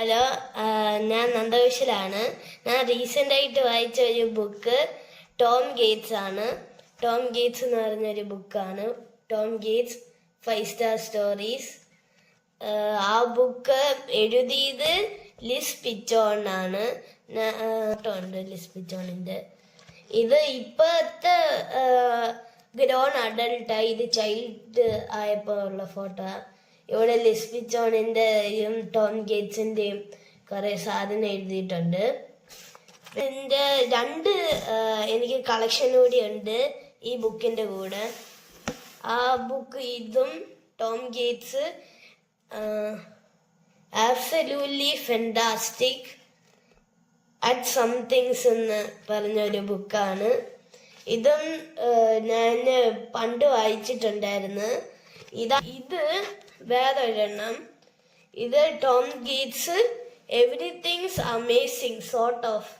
Hello ഞാൻ നന്ദകുശലാണ് ഞാൻ recent ആയിട്ട് വായിച്ച ഒരു ബുക്ക് ടോം ഗേറ്റ്സ് ആണ്. ടോം ഗേറ്റ്സ് എന്ന് പറഞ്ഞൊരു ബുക്കാണ്. Tom Gates five star stories. ആ ബുക്ക് എഴുതിയത് ലിസ് പിച്ചോണാണ് ഉണ്ട് ലിസ് പിച്ചോണിന്റെ. ഇത് ഇപ്പോഴത്തെ ഗ്രോൺ അഡൾട്ടായി ഇത് ചൈൽഡ് ആയപ്പോൾ ഉള്ള ഫോട്ടോ. ഇവിടെ ലിസ്ബി ജോണിന്റെയും ടോം ഗേറ്റ്സിന്റെയും കുറേ സാധനം എഴുതിയിട്ടുണ്ട്. എന്റെ രണ്ട് എനിക്ക് കളക്ഷൻ കൂടി ഉണ്ട് ഈ ബുക്കിന്റെ കൂടെ. ആ ബുക്ക് ഇതും Tom Gates absolutely fantastic at somethings എന്ന് പറഞ്ഞൊരു ബുക്കാണ് ഇതും ഞാൻ പണ്ട് വായിച്ചിട്ടുണ്ടായിരുന്നു. ഇതാ ഇത് വേറൊരെണ്ണം. ഇത് Tom Gates everything's amazing sort of.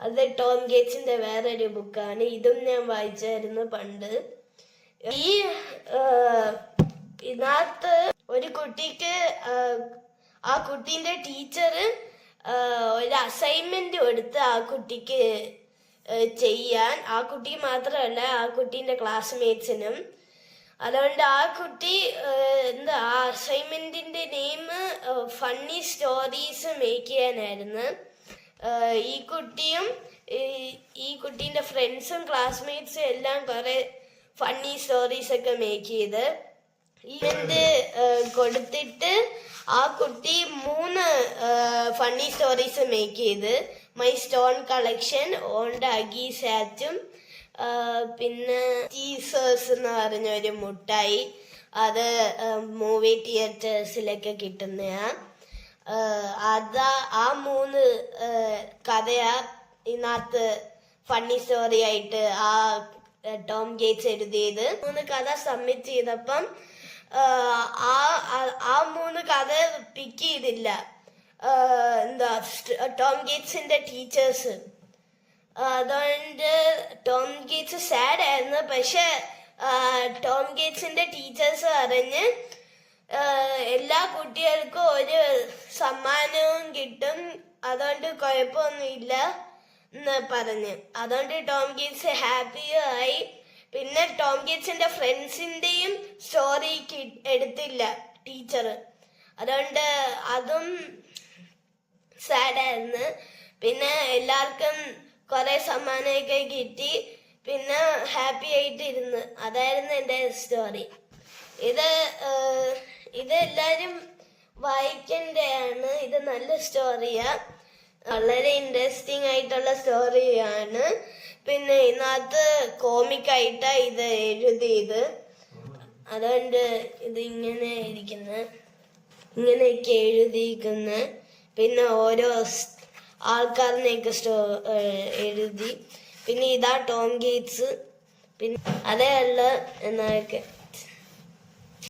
അത് ടോം ഗേറ്റ്സിന്റെ വേറൊരു ബുക്കാണ്. ഇതും ഞാൻ വായിച്ചായിരുന്നു പണ്ട്. ഈ ഇതിനകത്ത് ഒരു കുട്ടിക്ക് ആ കുട്ടീന്റെ ടീച്ചർ ഒരു അസൈൻമെന്റ് കൊടുത്ത് ആ കുട്ടിക്ക് ചെയ്യാൻ. ആ കുട്ടി മാത്രമല്ല ആ കുട്ടീന്റെ ക്ലാസ്മേറ്റ്സിനും അതുകൊണ്ട് ആ കുട്ടി എന്താ അസൈൻമെന്റിന്റെ നെയിം ഫണ്ണി സ്റ്റോറീസ് മേക്ക് ചെയ്യാനായിരുന്നു. ഈ കുട്ടിയും ഈ- കുട്ടീന്റെ ഫ്രണ്ട്സും ക്ലാസ്മേറ്റ്സും എല്ലാം കുറേ ഫണ്ണി സ്റ്റോറീസ് ഒക്കെ മേക്ക് ചെയ്ത് ഇവന്റ് കൊടുത്തിട്ട് ആ കുട്ടി മൂന്ന് ഫണ്ണി സ്റ്റോറീസ് മേക്ക് ചെയ്ത്. My stone collection aunt Aggie സാറ്റും പിന്നെ ടീസേഴ്സ് എന്ന് പറഞ്ഞ ഒരു മുട്ടായി. അത് മൂവി തിയേറ്റേഴ്സിലൊക്കെ കിട്ടുന്നതാണ് അതാ ആ മൂന്ന് കഥയാ ഇതിനകത്ത് ഫണ്ണി സ്റ്റോറി ആയിട്ട് ആ ടോം ഗേറ്റ്സ് എഴുതിയത്. മൂന്ന് കഥ സബ്മിറ്റ് ചെയ്തപ്പം ആ- ആ മൂന്ന് കഥ പിക്ക് ചെയ്തില്ല. എന്താ ടോം ഗേറ്റ്സിന്റെ ടീച്ചേഴ്സ് അതുകൊണ്ട് ടോം ഗേറ്റ്സ് സാഡ് ആയിരുന്നു. പക്ഷെ ടോം ഗേറ്റ്സിന്റെ ടീച്ചേഴ്സ് പറഞ്ഞ് എല്ലാ കുട്ടികൾക്കും ഒരു സമ്മാനവും കിട്ടും. അതുകൊണ്ട് കുഴപ്പമൊന്നുമില്ല എന്ന് പറഞ്ഞ്. അതുകൊണ്ട് ടോം ഗേറ്റ്സ് ആയി. പിന്നെ ടോം ഗേറ്റ്സിന്റെ ഫ്രണ്ട്സിന്റെയും സ്റ്റോറി എടുത്തില്ല ടീച്ചർ. അതുകൊണ്ട് അതും സാഡായിരുന്നു പിന്നെ എല്ലാവർക്കും കുറെ സമ്മാനമൊക്കെ കിട്ടി. പിന്നെ ഹാപ്പി ആയിട്ട് ഇരുന്ന് അതായിരുന്നു എന്റെ സ്റ്റോറി ഇത് ഇത് എല്ലാവരും വായിക്കേണ്ടതാണ്. ഇത് നല്ല സ്റ്റോറിയാ വളരെ ഇൻട്രസ്റ്റിംഗ് ആയിട്ടുള്ള സ്റ്റോറിയാണ് പിന്നെ ഇതിനകത്ത് കോമിക് ആയിട്ടാ ഇത് എഴുതിയത്. അതുകൊണ്ട് ഇത് ഇങ്ങനെ ഇരിക്കുന്നത് ഇങ്ങനെയൊക്കെ എഴുതിയിരിക്കുന്നത് പിന്നെ ഓരോ ആൾക്കാരിനെയൊക്കെ സ്റ്റോ എഴുതി. പിന്നെ ഇതാ ടോം ഗേറ്റ്സ്. പിന്നെ അതേ അല്ല എന്നൊക്കെ